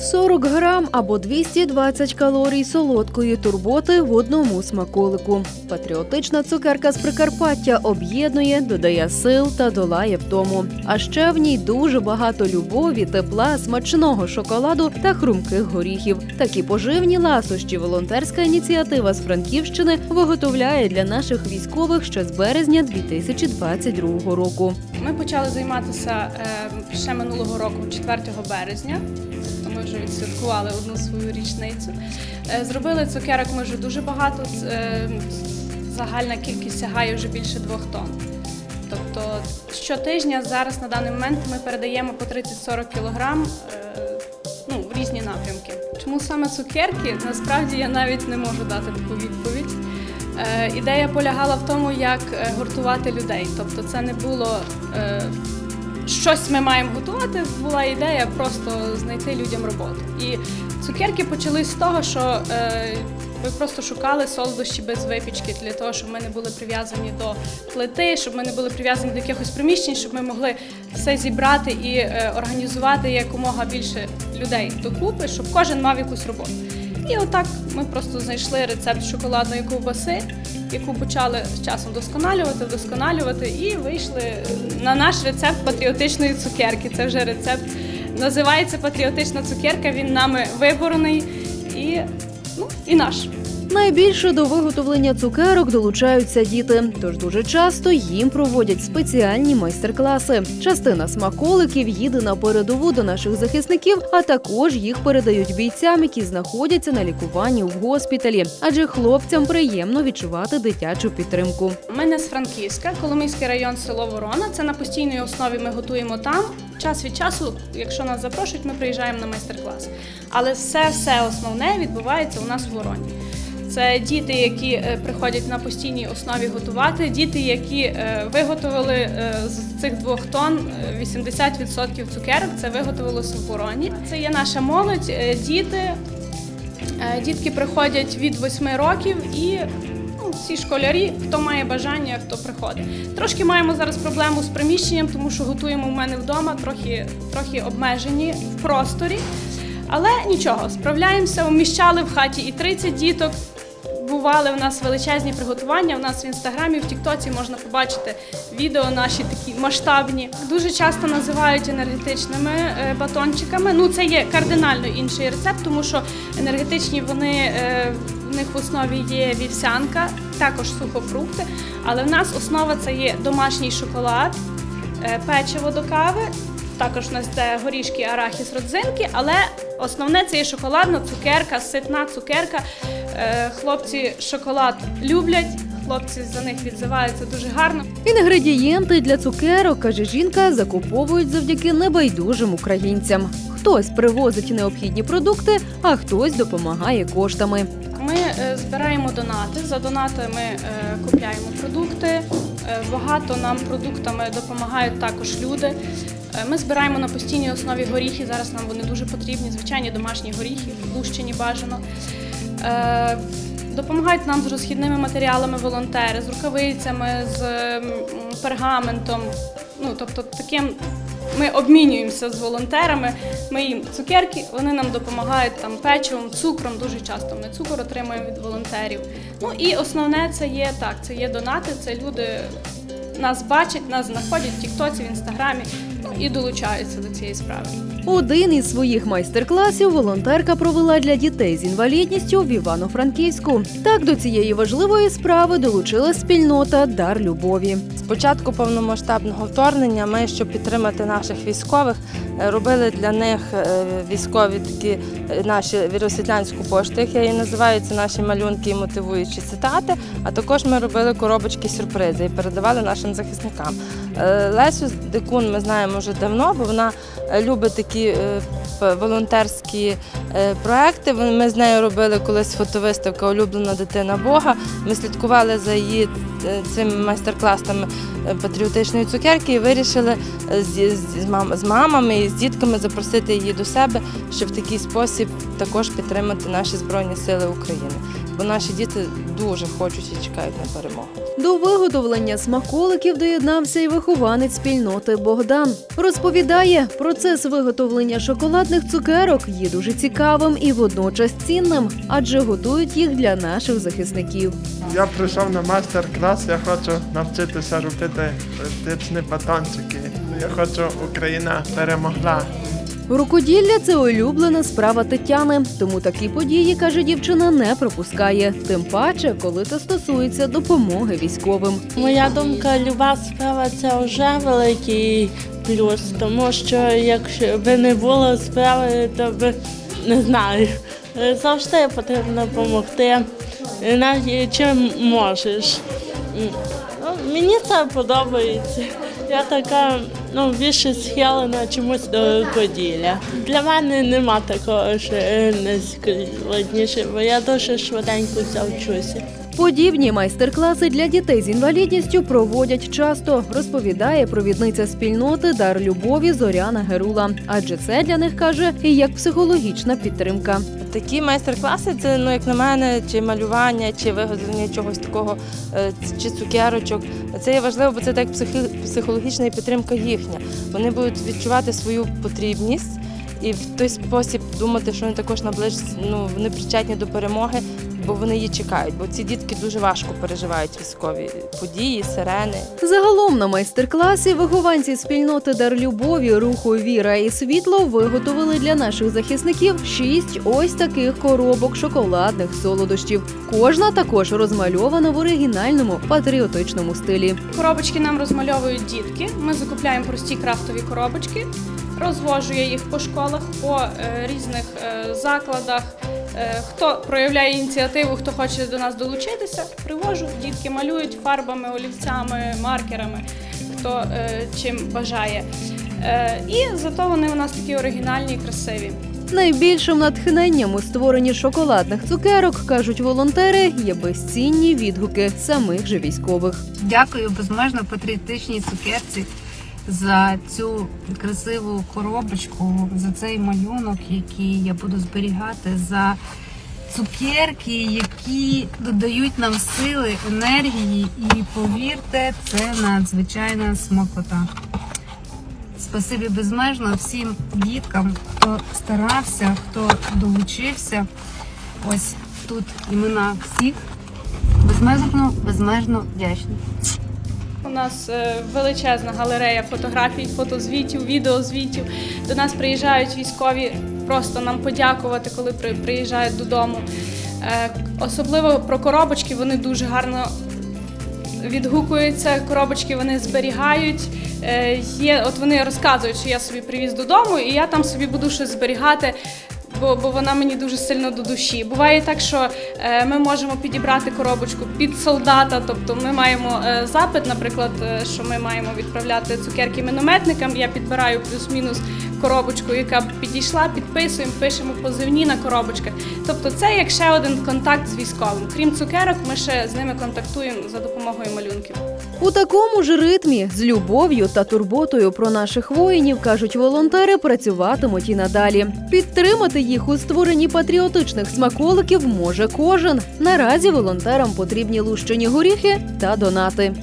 40 грам або 220 калорій солодкої турботи в одному смаколику. Патріотична цукерка з Прикарпаття об'єднує, додає сил та долає втому. А ще в ній дуже багато любові, тепла, смачного шоколаду та хрумких горіхів. Такі поживні ласощі волонтерська ініціатива з Франківщини виготовляє для наших військових ще з березня 2022 року. Ми почали займатися е, ще минулого року, 4 березня. Вже відсвяткували одну свою річницю. Е, Зробили цукерок ми дуже багато. е, Загальна кількість сягає вже більше двох тонн. Тобто щотижня зараз на даний момент ми передаємо по 30-40 кілограм е, ну, в різні напрямки. Чому саме цукерки? Насправді я навіть не можу дати таку відповідь. Ідея полягала в тому, як гуртувати людей. Тобто, це не було щось ми маємо готувати. Була ідея просто знайти людям роботу. І цукерки почали з того, що е, ми просто шукали солодощі без випічки для того, щоб ми не були прив'язані до плити, щоб ми не були прив'язані до якихось приміщень, щоб ми могли все зібрати і е, організувати якомога більше людей докупи, щоб кожен мав якусь роботу. І отак ми просто знайшли рецепт шоколадної ковбаси, яку почали з часом досконалювати, вдосконалювати, і вийшли на наш рецепт патріотичної цукерки. Це вже рецепт називається патріотична цукерка. Він нами виборений і, ну, і наш. Найбільше до виготовлення цукерок долучаються діти, тож дуже часто їм проводять спеціальні майстер-класи. Частина смаколиків їде на передову до наших захисників, а також їх передають бійцям, які знаходяться на лікуванні в госпіталі. Адже хлопцям приємно відчувати дитячу підтримку. Ми не з Франківська, Коломийський район, село Ворона. Це на постійній основі ми готуємо там. Час від часу, якщо нас запрошують, ми приїжджаємо на майстер-клас. Але все, все основне відбувається у нас в Вороні. Це діти, які е, приходять на постійній основі готувати, діти, які е, виготовили е, з цих двох тонн е, 80% цукерок. Це виготовилося в Вороні. Це є наша молодь, діти. Дітки приходять від 8 років і ну, всі школярі, хто має бажання, хто приходить. Трошки маємо зараз проблему з приміщенням, тому що готуємо в мене вдома, трохи, трохи обмежені в просторі. Але нічого, справляємося, вміщали в хаті і 30 діток. Бували в нас величезні приготування. У нас в інстаграмі, в Тіктоці можна побачити відео наші такі масштабні. Дуже часто називають енергетичними е, батончиками. Ну це є кардинально інший рецепт, тому що енергетичні вони е, в них в основі є вівсянка, також сухофрукти. Але в нас основа це є домашній шоколад, е, печиво до кави. Також у нас це горішки, арахіс, родзинки, але основне це є шоколадна цукерка, ситна цукерка. Е, Хлопці шоколад люблять, хлопці за них відзиваються дуже гарно. Інгредієнти для цукерок, каже жінка, закуповують завдяки небайдужим українцям. Хтось привозить необхідні продукти, а хтось допомагає коштами. Ми е, збираємо донати. За донати ми е, купляємо продукти. Багато нам продуктами допомагають також люди. Ми збираємо на постійній основі горіхи. Зараз нам вони дуже потрібні. Звичайні домашні горіхи, лущені бажано. Е, Допомагають нам з розхідними матеріалами волонтери, з рукавицями, з пергаментом. Ну тобто, таким ми обмінюємося з волонтерами. Ми їм цукерки, вони нам допомагають там печивом, цукром. Дуже часто ми цукор отримуємо від волонтерів. Ну і основне це є так: це є донати. Це люди нас бачать, нас знаходять в Тіктоці, в інстаграмі ну, і долучаються до цієї справи. Один із своїх майстер-класів волонтерка провела для дітей з інвалідністю в Івано-Франківську. Так до цієї важливої справи долучила спільнота Дар любові. З початку повномасштабного вторгнення ми, щоб підтримати наших військових, е, робили для них е, військові такі е, наші віросвітлянську пошту, як я її називаю, це наші малюнки і мотивуючі цитати. А також ми робили коробочки сюрпризи і передавали нашим захисникам. Лесю Дикун ми знаємо вже давно, бо вона любить такі е, волонтерські е, проекти. Ми з нею робили колись фотовиставка Улюблена дитина Бога. Ми слідкували за її е, цими майстер-класами патріотичної цукерки і вирішили з мамами і з дітками запросити її до себе, щоб в такий спосіб також підтримати наші Збройні Сили України. Бо наші діти дуже хочуть і чекають на перемогу. До виготовлення смаколиків доєднався і вихованець спільноти Богдан. Розповідає, процес виготовлення шоколадних цукерок є дуже цікавим і водночас цінним, адже готують їх для наших захисників. Я прийшов на майстер-клас, я хочу навчитися робити етичні батончики. Я хочу, Україна перемогла. Рукоділля це улюблена справа Тетяни, тому такі події, каже дівчина, не пропускає. Тим паче, коли це стосується допомоги військовим. Моя думка, люба справа це вже великий плюс, тому що якщо би не було справи, то би не знаю. Завжди потрібно допомогти, навіть чим можеш. Ну, Мені це подобається. Я така ну, більше схилена чомусь до поділля. Для мене нема такого, що е, найскладніше, бо я дуже швиденько все вчуся. Подібні майстер-класи для дітей з інвалідністю проводять часто, розповідає провідниця спільноти Дар Любові Зоряна Герула. Адже це для них каже і як психологічна підтримка. Такі майстер-класи це, ну як на мене, чи малювання, чи виготовлення чогось такого, е, чи цукерочок. Це є важливо, бо це так психологічна підтримка їхня. Вони будуть відчувати свою потрібність і в той спосіб думати, що вони також наближ... ну, вони причетні до перемоги, бо вони її чекають. Бо ці дітки дуже важко переживають військові події, сирени. Загалом на майстер-класі вихованці спільноти Дар Любові, руху Віра і світло виготовили для наших захисників шість ось таких коробок шоколадних солодощів. Кожна також розмальована в оригінальному патріотичному стилі. Коробочки нам розмальовують дітки. Ми закупляємо прості крафтові коробочки, розвожу я їх по школах, по е, різних е, закладах. Е, хто проявляє ініціативу, хто хоче до нас долучитися, привожу. Дітки малюють фарбами, олівцями, маркерами, хто чим бажає. І зато вони у нас такі оригінальні і красиві. Найбільшим натхненням у створенні шоколадних цукерок кажуть волонтери є безцінні відгуки самих же військових. Дякую безмежно патріотичній цукерці за цю красиву коробочку, за цей малюнок, який я буду зберігати, за цукерки, які додають нам сили, енергії, і повірте, це надзвичайна смакота. Спасибі безмежно всім діткам, хто старався, хто долучився. Ось тут імена всіх. Безмежно, безмежно вдячні. Нас е, величезна галерея фотографій, фотозвітів, відеозвітів. До нас приїжджають військові просто нам подякувати, коли при- приїжджають додому. Е, Особливо про коробочки вони дуже гарно відгукуються. Коробочки вони зберігають. Е, Є, от вони розказують, що я собі привіз додому, і я там собі буду щось зберігати. Бо, бо вона мені дуже сильно до душі. Буває так, що е, ми можемо підібрати коробочку під солдата. Тобто ми маємо е, запит, наприклад, е, що ми маємо відправляти цукерки мінометникам. Я підбираю плюс-мінус коробочку, яка підійшла, підписуємо, пишемо позивні на коробочках. Тобто, це як ще один контакт з військовим. Крім цукерок, ми ще з ними контактуємо за допомогою малюнків. У такому ж ритмі з любов'ю та турботою про наших воїнів кажуть волонтери, працюватимуть і надалі. Підтримати їх у створенні патріотичних смаколиків може кожен. Наразі волонтерам потрібні лущені горіхи та донати.